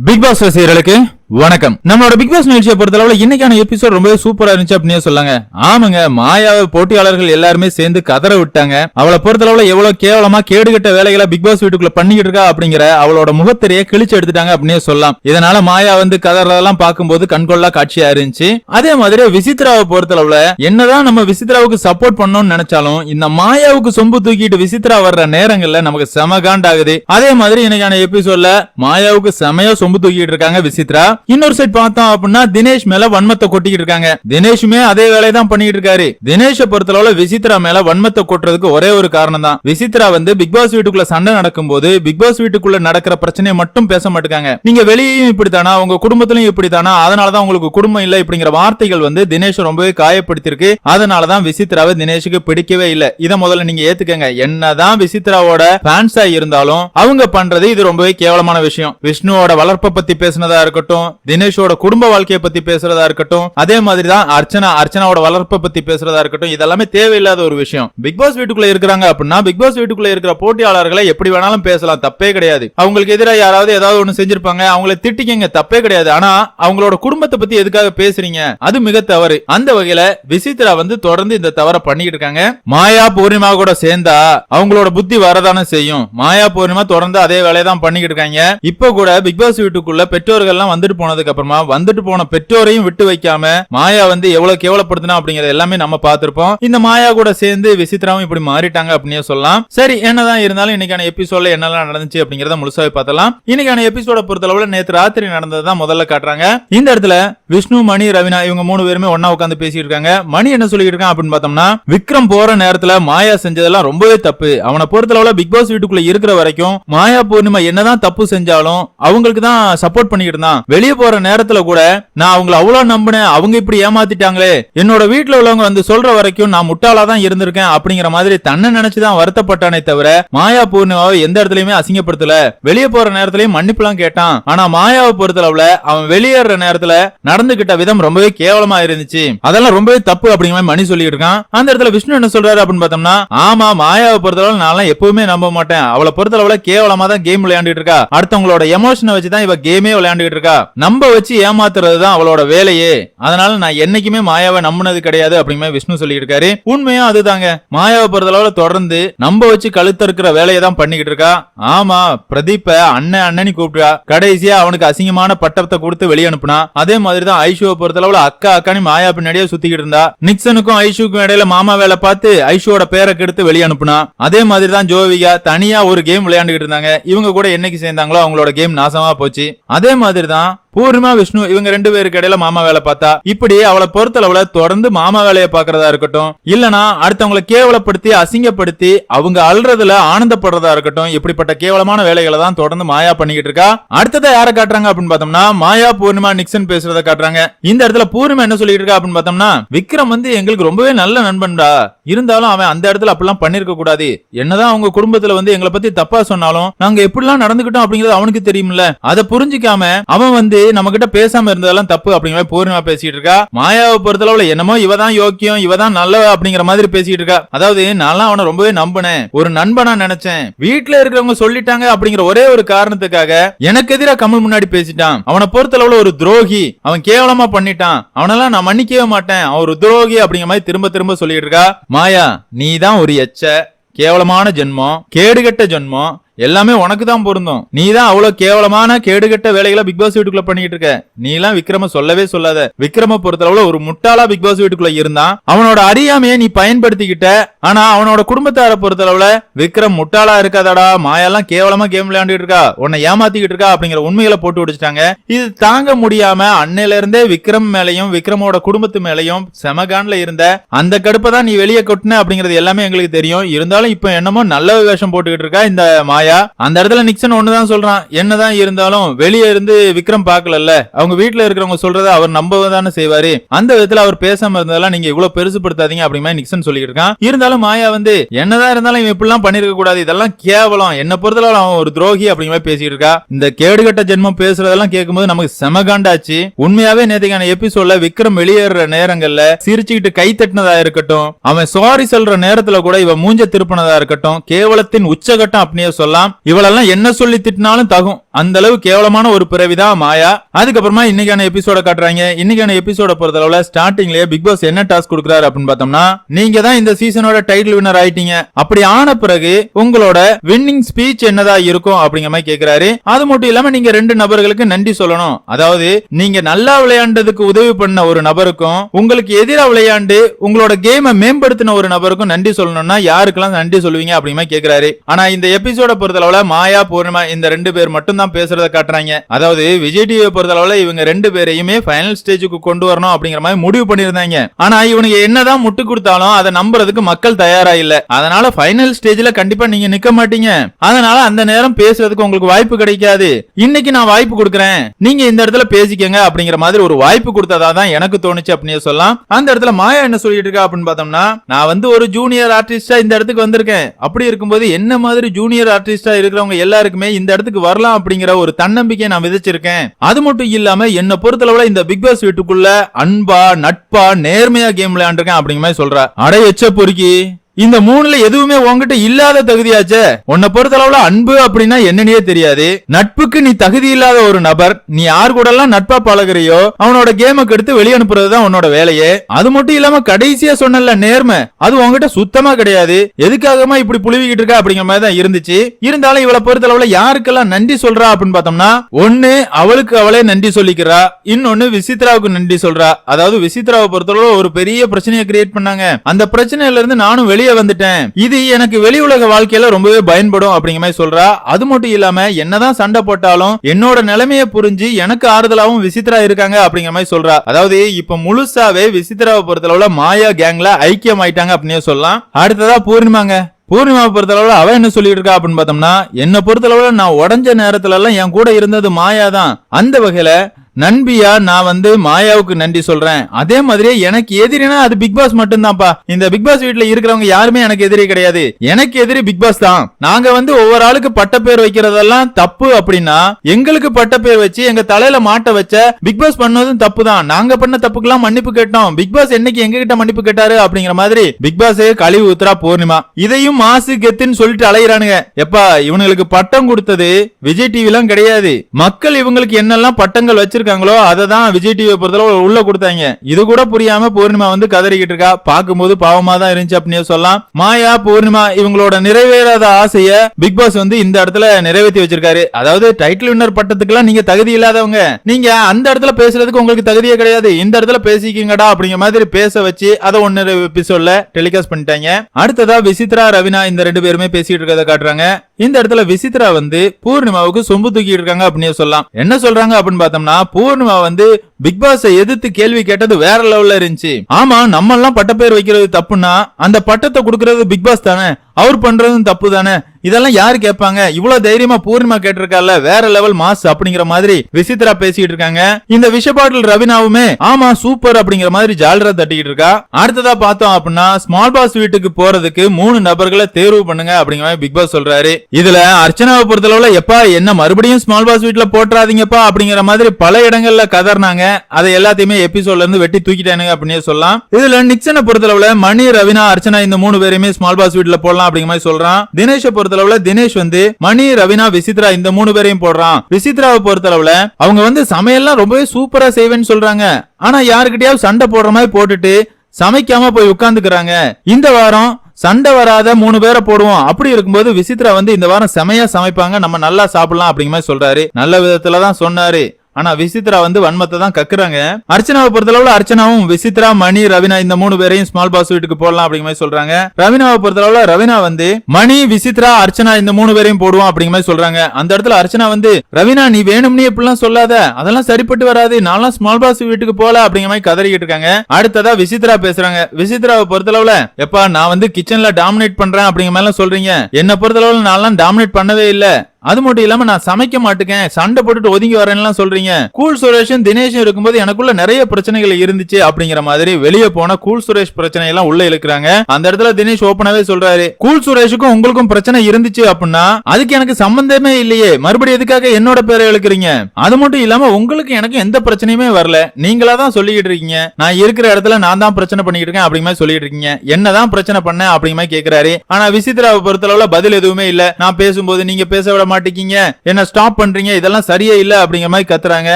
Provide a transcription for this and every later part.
Big pass ரசிகர்களுக்கு வணக்கம். நம்மளோட பிக் பாஸ் நிகழ்ச்சியை பொறுத்தளவுல இன்னைக்கான எபிசோட் ரொம்பவே சூப்பரா இருந்துச்சு அப்படின்னு சொல்லாங்க. ஆமாங்க மாயாவை போட்டியாளர்கள் எல்லாருமே சேர்ந்து கதற விட்டாங்க. அவளை பொறுத்தளவுல எவ்வளவு கேவலமா கேடுகட்ட வேலைகளை பிக் பாஸ் வீட்டுக்குள்ள பண்ணிக்கிட்டு இருக்கா அப்படிங்கிற அவளோட முகத்திரையை கிழிச்சு எடுத்துட்டாங்க அப்படின்னு சொல்லலாம். இதனால மாயா வந்து கதறதெல்லாம் பார்க்கும்போது கண்கொள்ளா காட்சியா இருந்துச்சு. அதே மாதிரி விசித்ராவை பொறுத்தளவுல என்னதான் நம்ம விசித்ராவுக்கு சப்போர்ட் பண்ணோம்னு நினைச்சாலும் இந்த மாயாவுக்கு சொம்பு தூக்கிட்டு விசித்ரா வர்ற நேரங்கள்ல நமக்கு செம காண்டாகுது. அதே மாதிரி இன்னைக்கான எபிசோட்ல மாயாவுக்கு செமையா சொம்பு தூக்கிட்டு இருக்காங்க விசித்ரா. இன்னொரு சைட் பார்த்தோம் அப்படின்னா தினேஷ் மேல வன்மத்தை கொட்டிக்கிட்டு இருக்காங்க. தினேஷுமே அதே வேலையை தான் பண்ணிட்டு இருக்காரு. தினேஷ பொறுத்தளவுல விசித்ரா மேல வன்மத்தை கொட்டுறதுக்கு ஒரே ஒரு காரணம் தான் விசித்ரா வந்து பிக் பாஸ் வீட்டுக்குள்ள சண்டை நடக்கும்போது பிக் பாஸ் வீட்டுக்குள்ள நடக்கிற பிரச்சனையை மட்டும் பேச மாட்டாங்க நீங்க வெளியேயும் இப்படித்தானா உங்க குடும்பத்திலும் இப்படித்தானா அதனாலதான் உங்களுக்கு குடும்பம் இல்ல இப்படிங்கிற வார்த்தைகள் வந்து தினேஷ் ரொம்பவே காயப்படுத்திருக்கு அதனாலதான் விசித்ராவை தினேஷுக்கு பிடிக்கவே இல்ல. இத முதல்ல நீங்க ஏத்துக்கங்க. என்னதான் விசித்ராவோட ஃபேன்ஸா இருந்தாலும் அவங்க பண்றது இது ரொம்பவே கேவலமான விஷயம். விஷ்ணுவோட வளர்ப்பை பத்தி பேசுனதா இருக்கட்டும் தினேஷோட குடும்ப வாழ்க்கையை பத்தி பேசுறதா இருக்கட்டும் அதே மாதிரி தான் அர்ச்சனா அர்ச்சனாவோட வளர்ப்பை பத்தி பேசுறதா இருக்கட்டும் இதெல்லாமே தேவையில்லாத ஒரு விஷயம். பிக் பாஸ் வீட்டுக்குள்ள இருக்கிறாங்க அப்படின்னா பிக் பாஸ் வீட்டுக்குள்ள இருக்கிற போட்டியாளர்களை எப்படி வேணாலும் பேசலாம் தப்பே கிடையாது. அவங்களுக்கு எதிராக யாராவது ஏதாவது ஒண்ணு செஞ்சிருப்பாங்க அவங்கள திட்டிக்கங்க தப்பே கிடையாது. ஆனா அவங்களோட குடும்பத்தை பத்தி எதுக்காக பேசுறீங்க? அது மிக தவறு. அந்த வகையில விசித்ரா வந்து தொடர்ந்து இந்த தவற பண்ணிக்கிட்டு இருக்காங்க. மாயா பூர்ணிமா கூட சேர்ந்தா அவங்களோட புத்தி வரதானே செய்யும். மாயா பூர்ணிமா தொடர்ந்து அதே வேலையை தான் பண்ணிக்கிட்டு இருக்காங்க. இப்ப கூட பிக் பாஸ் வீட்டுக்குள்ள பெற்றோர்கள் எல்லாம் வந்துட்டு போனதுக்கு அப்புறமா வந்துட்டு போன பெற்றோரையும் விட்டு வைக்காம மாயா வந்து எவ்வளவு கேவலப்படுத்தினா அப்படிங்கறது எல்லாமே நம்ம பார்த்திருப்போம். இந்த மாயா கூட சேர்ந்து விசித்ராவும் இப்படி மாறிட்டாங்க அப்படின்னு சொல்லலாம். சரி என்னதான் இருந்தாலும் இன்னைக்கான எபிசோட்ல என்னெல்லாம் நடந்துச்சு அப்படிங்கறத முழுசாவே பார்த்தலாம் இன்னைக்கான எபிசோட பொறுத்தளவுல நேற்று ராத்திரி நடந்ததுதான் முதல்ல காட்டுறாங்க. இந்த இடத்துல விஷ்ணு மணி ரவினா இவங்க மூணு பேருமே ஒன்னா உட்காந்து பேசிட்டு இருக்காங்க. மணி என்ன சொல்லிட்டு இருக்கான் அப்படின்னு பார்த்தோம்னா விக்ரம் போற நேரத்துல மாயா செஞ்சதெல்லாம் ரொம்பவே தப்பு. அவனை பொறுத்தளவுல பிக் பாஸ் வீட்டுக்குள்ள இருக்கிற வரைக்கும் மாயா பூர்ணிமா என்னதான் தப்பு செஞ்சாலும் அவங்களுக்கு தான் சப்போர்ட் பண்ணிக்கிட்டு இருந்தான். வெளியே போற நேரத்துல கூட நான் அவங்கள அவ்வளவு நம்பினேன். அவங்க இப்படி ஏமாத்திட்டாங்களே. என்னோட வீட்டுல உள்ளவங்க வந்து சொல்ற வரைக்கும் நான் முட்டாளா தான் இருந்திருக்கேன் அப்படிங்கிற மாதிரி தன்னை நினைச்சுதான் வருத்தப்பட்டானே தவிர மாயா பூர்ணிமாவை எந்த இடத்துலயுமே அசிங்கப்படுத்தல. வெளியே போற நேரத்திலயும் மன்னிப்புலாம் கேட்டான். ஆனா மாயாவை பொறுத்தளவுல அவன் வெளியேற நேரத்துல நடந்துகிட்ட விதம் ரொம்பவே கேவலமா இருந்துச்சு. அதெல்லாம் ரொம்பவே தப்பு அப்படிங்கிற மாதிரி மணி சொல்லிட்டு இருக்கான். அந்த இடத்துல விஷ்ணு என்ன சொல்றாரு அப்படின்னு பார்த்தோம்னா ஆமா மாயாவை பொறுத்தளவு நான் எப்பவுமே நம்ப மாட்டேன். அவளை பொறுத்தளவுல கேவலமா தான் கேம் விளையாண்டுட்டு இருக்கா. அடுத்தவங்களோட எமோஷனை வச்சு தான் இவ கேமே விளையாண்டுட்டு இருக்கா. நம்ப வச்சு ஏமாத்துறது தான் அவளோட வேலையே. அதனால நான் என்னைக்குமே மாயாவை நம்பினது கிடையாது அப்படிங்கிற விஷ்ணு சொல்லிட்டு இருக்காரு. உண்மையும் அதுதாங்க. மாயாவை பொறுத்தளவுல தொடர்ந்து நம்ப வச்சு கழுத்த இருக்கிற வேலையை தான் பண்ணிக்கிட்டு இருக்கா. ஆமா பிரதீப்ப அண்ணன் அண்ணனி கூப்பிட்டா கடைசியா அவனுக்கு அசிங்கமான பட்டத்தை கொடுத்து வெளியே அனுப்புனா. அதே மாதிரி தான் ஐஷுவை பொறுத்தளவுல அக்கா அக்கானி மாயா பின்னாடியே சுத்திக்கிட்டு இருந்தா. நிக்சனுக்கும் ஐஷுக்கும் இடையில மாமா வேலை பார்த்து ஐஷுவோட பேரை கெடுத்து வெளியே அனுப்புனா. அதே மாதிரி தான் ஜோவிகா தனியா ஒரு கேம் விளையாண்டுகிட்டு இருந்தாங்க. இவங்க கூட என்னைக்கு சேர்ந்தாங்களோ அவங்களோட கேம் நாசமா போச்சு. அதே மாதிரி தான் பூர்ணிமா விஷ்ணு இவங்க ரெண்டு பேருக்கு இடையில மாமா வேலை பார்த்தா இப்படி அவளை பொறுத்தளவுல தொடர்ந்து மாமா வேலையை பாக்குறதா இருக்கட்டும். இல்லனா அடுத்தவங்களை கேவலப்படுத்தி அசிங்கப்படுத்தி அவங்க அல்றதுல ஆனந்தப்படுறதா இருக்கட்டும். இப்படிப்பட்ட கேவலமான வேலைகளை தான் தொடர்ந்து மாயா பண்ணிக்கிட்டு இருக்கா. அடுத்ததை யாரை காட்டுறாங்க அப்படின்னு பார்த்தோம்னா மாயா பூர்ணிமா நிக்சன் பேசுறத காட்டுறாங்க. இந்த இடத்துல பூர்ணிமா என்ன சொல்லிட்டு இருக்கா அப்படின்னு பார்த்தோம்னா விக்ரம் வந்து எங்களுக்கு ரொம்பவே நல்ல நண்பன்டா. இருந்தாலும் அவன் அந்த இடத்துல அப்படிலாம் பண்ணிருக்க கூடாது. என்னதான் அவங்க குடும்பத்துல வந்து எங்களை பத்தி தப்பா சொன்னாலும் நாங்க எப்படிலாம் நடந்துகிட்டோம் அப்படிங்கறது அவனுக்கு தெரியும்ல. அதை புரிஞ்சுக்காம அவன் வந்து நம்ம கிட்ட பேசாம இருந்ததெல்லாம் தப்பு அப்படிங்கிற மாதிரி பூர்ணிமா பேசிட்டு இருக்கா? மாயாவை பொறுத்தளவுல என்னமோ இவ தான் யோக்கியம் இவ தான் அப்படிங்கிற மாதிரி பேசிட்டு இருக்கா. அதாவது நான்லாம் அவனை ரொம்பவே நம்பினேன். ஒரு நண்பனா நினைச்சேன். வீட்டுல இருக்கிறவங்க சொல்லிட்டாங்க அப்படிங்கிற ஒரே ஒரு காரணத்துக்காக எனக்கு எதிரா கமல் முன்னாடி பேசிட்டான். அவனை பொறுத்தளவுல ஒரு துரோகி. அவன் கேவலமா பண்ணிட்டான். அவனெல்லாம் நான் மன்னிக்கவே மாட்டேன். அவன் ஒரு துரோகி அப்படிங்கிற மாதிரி திரும்ப திரும்ப சொல்லிட்டு இருக்கா. மாயா நீ தான் ஒரு எச்ச கேவலமான ஜென்மம் கேடுகட்ட ஜென்மம் எல்லாமே உனக்கு தான் பொருந்தும். நீ தான் அவ்வளவு கேவலமான கேடுகட்ட வேலைகளை பிக் பாஸ் வீட்டுக்குள்ள பண்ணிட்டு இருக்க. நீ எல்லாம் விக்ரம சொல்லவே சொல்லாத. விக்ரம பொறுத்தளவுல ஒரு முட்டாளா பிக் பாஸ் வீட்டுக்குள்ள இருந்தான் அவனோட அறியாமையை நீ பயன்படுத்திக்கிட்ட. ஆனா அவனோட குடும்பத்தார பொறுத்தளவுல விக்ரம் முட்டாளா இருக்காதடா மாயெல்லாம் கேவலமா கேம் விளையாண்டுட்டு இருக்கா உன்னை ஏமாத்திக்கிட்டு இருக்கா அப்படிங்கிற உண்மைகளை போட்டு விடுச்சிட்டாங்க. இது தாங்க முடியாம அன்னையில இருந்தே விக்ரம் மேலையும் விக்ரமோட குடும்பத்து மேலையும் செமகான்ல இருந்த அந்த கடுப்பை தான் நீ வெளியே கொட்டின அப்படிங்கிறது எல்லாமே எங்களுக்கு தெரியும். இருந்தாலும் இப்ப என்னமோ நல்ல வேஷம் போட்டுக்கிட்டு இருக்கா இந்த மாயா. அந்த இடத்துல நிக்சன் ஒண்ணுதான் சொல்றான். என்னதான் இருந்தாலும் வெளியே இருந்து விக்ரம் பாக்கலல்ல அவங்க வீட்டுல இருக்கிறவங்க சொல்றத அவர் நம்ப தானே செய்வாரு. அந்த விதத்துல அவர் பேசாம இருந்ததெல்லாம் நீங்க இவ்வளவு பெருசுப்படுத்தாதீங்க அப்படிமா நிக்சன் சொல்லிட்டு இருக்கான். இருந்தாலும் மாயா வந்து என்னதான் இருந்தாலும் இவன் இப்படிலாம் பண்ணிருக்க கூடாது. இதெல்லாம் கேவலம். என்ன பொறுத்தளவு அவன் ஒரு துரோகி அப்படிங்கிற பேசிட்டு இருக்கா. இந்த கேடுகட்ட ஜென்மம் பேசுறதெல்லாம் கேட்கும்போது நமக்கு செமகாண்டாச்சு உண்மையாவே நேற்றுக்கான எபிசோட்ல விக்ரம் வெளியேற நேரங்கள்ல சிரிச்சுக்கிட்டு கை தட்டினதா இருக்கட்டும். அவன் சாரி சொல்ற நேரத்துல கூட இவன் மூஞ்ச திருப்பினதா இருக்கட்டும். கேவலத்தின் உச்சகட்டம் அப்படியே சொல்லலாம். இவளெல்லாம் என்ன சொல்லி திட்டினாலும் தகும். அந்த அளவு கேவலமான ஒரு பிறவிதான் மாயா? அதுக்கப்புறமா இன்னைக்கான எபிசோட காட்டுறாங்க. இன்னைக்கான எபிசோட பொறுத்த அளவுல ஸ்டார்டிங்லயே பிக் பாஸ் என்ன டாஸ்க் கொடுக்குறாரு அப்படின்னு பார்த்தோம்னா நீங்க தான் இந்த சீசனோட டைட்டில் வின்னர் ஆயிட்டீங்க. அப்படி ஆன பிறகு உங்களோட வின்னிங் ஸ்பீச் என்னதா இருக்கும் அப்படிங்கிற மாதிரி கேக்குறாரு. அது மட்டும் இல்லாம நீங்க ரெண்டு நபர்களுக்கு நன்றி சொல்லணும். அதாவது நீங்க நல்லா விளையாண்டதுக்கு உதவி பண்ண ஒரு நபருக்கும் உங்களுக்கு எதிராக விளையாண்டு உங்களோட கேமை மேம்படுத்தின ஒரு நபருக்கும் நன்றி சொல்லணும்னா யாருக்கெல்லாம் நன்றி சொல்லுவீங்க அப்படிங்கிற மாதிரி கேக்குறாரு. ஆனா இந்த எபிசோட பொறுத்தளவுல மாயா பூர்ணிமா இந்த ரெண்டு பேர் மட்டும் தான் பேசுறத காட்டுறாங்க. அதாவது விஜய் டிவியை பொறுத்த அளவுல இவங்க ரெண்டு பேரையுமே ஃபைனல் ஸ்டேஜுக்கு கொண்டு வரணும் அப்படிங்கிற மாதிரி முடிவு பண்ணிருந்தாங்க ஆனா இவனுக்கு என்னதான் முட்டு கொடுத்தாலும் அதை நம்புறதுக்கு மக்கள் தயாரா இல்ல. அதனால ஃபைனல் ஸ்டேஜ்ல கண்டிப்பா நீங்க நிக்க மாட்டீங்க. அதனால அந்த நேரம் பேசுறதுக்கு உங்களுக்கு வாய்ப்பு கிடைக்காது. இன்னைக்கு நான் வாய்ப்பு கொடுக்குறேன். நீங்க இந்த இடத்துல பேசிக்கங்க அப்படிங்கிற மாதிரி ஒரு வாய்ப்பு கொடுத்ததா தான் எனக்கு தோணுச்சு அப்படின்னு சொல்லலாம். அந்த இடத்துல மாயா என்ன சொல்லிட்டு இருக்கா அப்படின்னு பார்த்தோம்னா நான் வந்து ஒரு ஜூனியர் ஆர்டிஸ்டா இந்த இடத்துக்கு வந்திருக்கேன். அப்படி இருக்கும்போது என்ன மாதிரி ஜூனியர் ஆர்டிஸ்டா இருக்கிறவங்க எல்லாருக்குமே இந்த இடத்துக்கு வரலாம் அப்படிங்கிற ஒரு தன்னம்பிக்கையை நான் விதைச்சிருக்கேன். அது மட்டும் இல்லாம என்ன பொறுத்தளவுல இந்த பிக் பாஸ் வீட்டுக்குள்ள அன்பா நட்பா நேர்மையா கேம் விளையாண்டுருக்கேன் அப்படிங்கிற மாதிரி சொல்ற. அடைய எச்ச பொறுக்கி. இந்த மூணுல எதுவுமே உன்கிட்ட இல்லாத தகுதியாச்சே? உன்னை பொறுத்தளவுல அன்பு அப்படின்னா என்னன்னே தெரியாது. நட்புக்கு நீ தகுதி இல்லாத ஒரு நபர் நீ யார் கூட எல்லாம் நட்பா பழகுறியோ அவனோட கேமை எடுத்து வெளியனுப்புறதுதான் உன்னோட வேலையே. அது மட்டும் இல்லாம கடைசியா சொன்னல நேர்மை அது உன்கிட்ட சுத்தமா கிடையாது. எதுக்காகமா இப்படி புழுவிக்கிட்டு இருக்க அப்படிங்கிற மாதிரி தான் இருந்துச்சு. இருந்தாலும் இவளை பொறுத்த அளவுல யாருக்கெல்லாம் நன்றி சொல்றா அப்படின்னு பார்த்தோம்னா ஒண்ணு அவளுக்கு அவளே நன்றி சொல்லிக்கிறா இன்னொன்னு விசித்ராவுக்கு நன்றி சொல்றா. அதாவது விசித்ராவை பொறுத்தளவு ஒரு பெரிய பிரச்சனையை கிரியேட் பண்ணாங்க. அந்த பிரச்சனையில இருந்து நானும் வெளியே வந்துட்டேன். இது எனக்கு வெளி உலக வாழ்க்கையில ரொம்பவே பயன்படும் அப்படிங்கிற மாதிரி சொல்றா. அது மட்டும் இல்லாம என்னதான் சண்டை போட்டாலும் என்னோட நிலைமைய புரிஞ்சு எனக்கு ஆறுதலாவும் விசித்ரா இருக்காங்க அப்படிங்கிற மாதிரி சொல்றா. அதாவது இப்ப முழுசாவே விசித்ராவை பொறுத்தளவுல மாயா கேங்ல ஐக்கியம் ஆயிட்டாங்க அப்படின்னு சொல்லலாம். அடுத்ததா பூர்ணிமாங்க. பூர்ணிமாவை பொறுத்தளவுல அவ என்ன சொல்லிட்டு இருக்கா அப்படின்னு பார்த்தோம்னா என்ன பொறுத்தளவுல நான் உடஞ்ச நேரத்துல எல்லாம் என் கூட இருந்தது மாயா தான் அந்த வகையில நண்பியா நான் வந்து மாயாவுக்கு நன்றி சொல்றேன். அதே மாதிரியே எனக்கு எதிரினா அது பிக் பாஸ் மட்டும்தான்ப்பா. இந்த பிக் பாஸ் வீட்ல இருக்கிறவங்க யாருமே எனக்கு எதிரி கிடையாது. எனக்கு எதிரி பிக் பாஸ் தான். நாங்க வந்து ஒவ்வொரு ஆளுக்கு பட்ட பேர் வைக்கிறதெல்லாம் தப்பு அப்படின்னா எங்களுக்கு பட்ட பேர் வச்சு எங்க தலையில மாட்ட வச்ச பிக் பாஸ் பண்ணதும் தப்பு தான். நாங்க பண்ண தப்புக்கெல்லாம் மன்னிப்பு கேட்டோம். பிக் பாஸ் என்னைக்கு எங்க கிட்ட மன்னிப்பு கேட்டாரு அப்படிங்கிற மாதிரி பிக் பாஸ் கழிவு ஊத்துறா பூர்ணிமா. இதையும் மாசு கெத்துன்னு சொல்லிட்டு அலையிறானுங்க. எப்பா இவனுங்களுக்கு பட்டம் கொடுத்தது விஜய் டிவி எல்லாம் கிடையாது. மக்கள் இவங்களுக்கு என்னெல்லாம் பட்டங்கள் வச்சு வச்சிருக்காங்களோ அதை தான் விஜய் டிவியை பொறுத்தளவு உள்ள கொடுத்தாங்க. இது கூட புரியாம பூர்ணிமா வந்து கதறிக்கிட்டு இருக்கா. பார்க்கும்போது பாவமா தான் இருந்துச்சு அப்படின்னு சொல்லலாம். மாயா பூர்ணிமா இவங்களோட நிறைவேறாத ஆசைய பிக் பாஸ் வந்து இந்த இடத்துல நிறைவேற்றி வச்சிருக்காரு. அதாவது டைட்டில் வின்னர் பட்டத்துக்குலாம் நீங்க தகுதி இல்லாதவங்க. நீங்க அந்த இடத்துல பேசுறதுக்கு உங்களுக்கு தகுதியே கிடையாது. இந்த இடத்துல பேசிக்கிங்கடா அப்படிங்கிற மாதிரி பேச வச்சு அதை ஒன்னு எபிசோட்ல டெலிகாஸ்ட் பண்ணிட்டாங்க. அடுத்ததா விசித்ரா ரவினா இந்த ரெண்டு பேருமே பேசிட்டு இருக்கிறத காட்டுறாங்க. இந்த இடத்துல விசித்ரா வந்து பூர்ணிமாவுக்கு சொம்பு தூக்கிட்டு இருக்காங்க அப்படின்னு சொல்லலாம். என்ன சொல்றாங்க அப்படின்னு பார்த்தோம்னா பூர்ணிமா வந்து பிக் பாஸ் எதிர்த்து கேள்வி கேட்டது வேற லெவல்ல இருந்துச்சு. ஆமா நம்ம எல்லாம் பட்டப்பேர் வைக்கிறது தப்புன்னா அந்த பட்டத்தை கொடுக்கறது பிக் பாஸ் தானே. அவர் பண்றதும் தப்பு தானே. இதெல்லாம் யாரு கேட்பாங்க? இவ்வளவு தைரியமா பூர்ணிமா கேட்டிருக்கால வேற லெவல் மாஸ் அப்படிங்கிற மாதிரி விசித்ரா பேசிட்டு இருக்காங்க. இந்த விஷபாட்டில் ரவினாவுமே ஆமா சூப்பர் அப்படிங்கிற மாதிரி ஜாலரா தட்டிக்கிட்டு இருக்கா. அடுத்ததா பார்த்தோம் அப்படின்னா ஸ்மால் பாஸ் வீட்டுக்கு போறதுக்கு மூணு நபர்களை தேர்வு பண்ணுங்க அப்படிங்கிற மாதிரி பிக் பாஸ் சொல்றாரு. இதுல அர்ச்சனாவை பொறுத்தளவுல எப்பா என்ன மறுபடியும் ஸ்மால் பாஸ் வீட்ல போட்டுறாதீங்கப்பா அப்படிங்கிற மாதிரி பல இடங்கள்ல கதர்னாங்க. அதை எல்லாத்தையுமே எபிசோட்ல இருந்து வெட்டி தூக்கிட்டானுங்க அப்படின்னு சொல்லலாம். இதுல நிக்சனை பொறுத்தளவுல மணி ரவினா அர்ச்சனா இந்த மூணு பேருமே ஸ்மால் பாஸ் வீட்ல போடலாம் அப்படிங்கிற மாதிரி சொல்றான். தினேஷை பொறுத்தளவுல தினேஷ் வந்து மணி ரவினா விசித்ரா இந்த மூணு பேரையும் போடுறான். விசித்ராவை பொறுத்தளவுல அவங்க வந்து சமையல்லாம் ரொம்பவே சூப்பரா செய்வேன்னு சொல்றாங்க. ஆனா யாருக்கிட்டயாவது சண்டை போடுற மாதிரி போட்டுட்டு சமைக்காம போய் உட்கார்ந்துக்கிறாங்க இந்த வாரம் சண்டை வராத மூணு பேரை போடுவோம். அப்படி இருக்கும்போது விசித்ரா வந்து இந்த வாரம் செமையா சமைப்பாங்க. நம்ம நல்லா சாப்பிடலாம் அப்படிங்கிற மாதிரி சொல்றாரு. நல்ல விதத்துல தான் சொன்னாரு. ஆனா விசித்ரா வந்து வன்மத்தை தான் கக்குறாங்க. அர்ச்சனாவை பொறுத்தளவுல அர்ச்சனாவும் விசித்ரா மணி ரவினா இந்த மூணு பேரையும் ஸ்மால் பாஸ் வீட்டுக்கு போடலாம் அப்படிங்கிற மாதிரி சொல்றாங்க. ரவினாவை பொறுத்தளவுல ரவினா வந்து மணி விசித்ரா அர்ச்சனா இந்த மூணு பேரையும் போடுவோம் அப்படிங்கிற மாதிரி சொல்றாங்க. அந்த இடத்துல அர்ச்சனா வந்து ரவினா நீ வேணும்னு இப்படிலாம் சொல்லாத. அதெல்லாம் சரிப்பட்டு வராது. நான்லாம் ஸ்மால் பாஸ் வீட்டுக்கு போல அப்படிங்கிற மாதிரி கதறிக்கிட்டு இருக்காங்க. அடுத்ததா விசித்ரா பேசுறாங்க. விசித்ராவை பொறுத்தளவுல எப்பா நான் வந்து கிச்சன்ல டாமினேட் பண்றேன் அப்படிங்கிற மாதிரி சொல்றீங்க. என்ன பொறுத்தளவுல நான்லாம் டாமினேட் பண்ணவே இல்லை. அது மட்டும் இல்லாம நான் சமைக்க மாட்டேன் சண்டை போட்டுட்டு ஒதுங்கி வரேன்லாம் சொல்றீங்க. கூல் சுரேஷும் தினேஷும் இருக்கும்போது எனக்குள்ள நிறைய பிரச்சனைகள் இருந்துச்சு அப்படிங்கிற மாதிரி வெளியே போன கூல் சுரேஷ் பிரச்சனை எல்லாம் உள்ள இழுக்கிறாங்க. அந்த இடத்துல தினேஷ் ஓப்பனாவே சொல்றாரு. கூல் சுரேஷுக்கும் உங்களுக்கும் பிரச்சனை இருந்துச்சு அப்படின்னா அதுக்கு எனக்கு சம்பந்தமே இல்லையே. மறுபடியும் எதுக்காக என்னோட பேரை இழுக்கிறீங்க? அது மட்டும் இல்லாம உங்களுக்கு எனக்கு எந்த பிரச்சனையுமே வரல. நீங்களா தான் சொல்லிக்கிட்டு இருக்கீங்க. நான் இருக்கிற இடத்துல நான் தான் பிரச்சனை பண்ணிக்கிட்டு இருக்கேன் அப்படிங்கிற மாதிரி சொல்லிட்டு இருக்கீங்க. என்னதான் பிரச்சனை பண்ண அப்படிங்கிற மாதிரி கேக்குறாரு. ஆனா விசித்ராவை பொறுத்தளவுல பதில் எதுவுமே இல்ல. நான் பேசும்போது நீங்க பேச விட மாட்டேங்கீங்க என்ன ஸ்டாப் பண்றீங்க? இதெல்லாம் சரியே இல்ல அப்படிங்கிற மாதிரி கத்துறாங்க.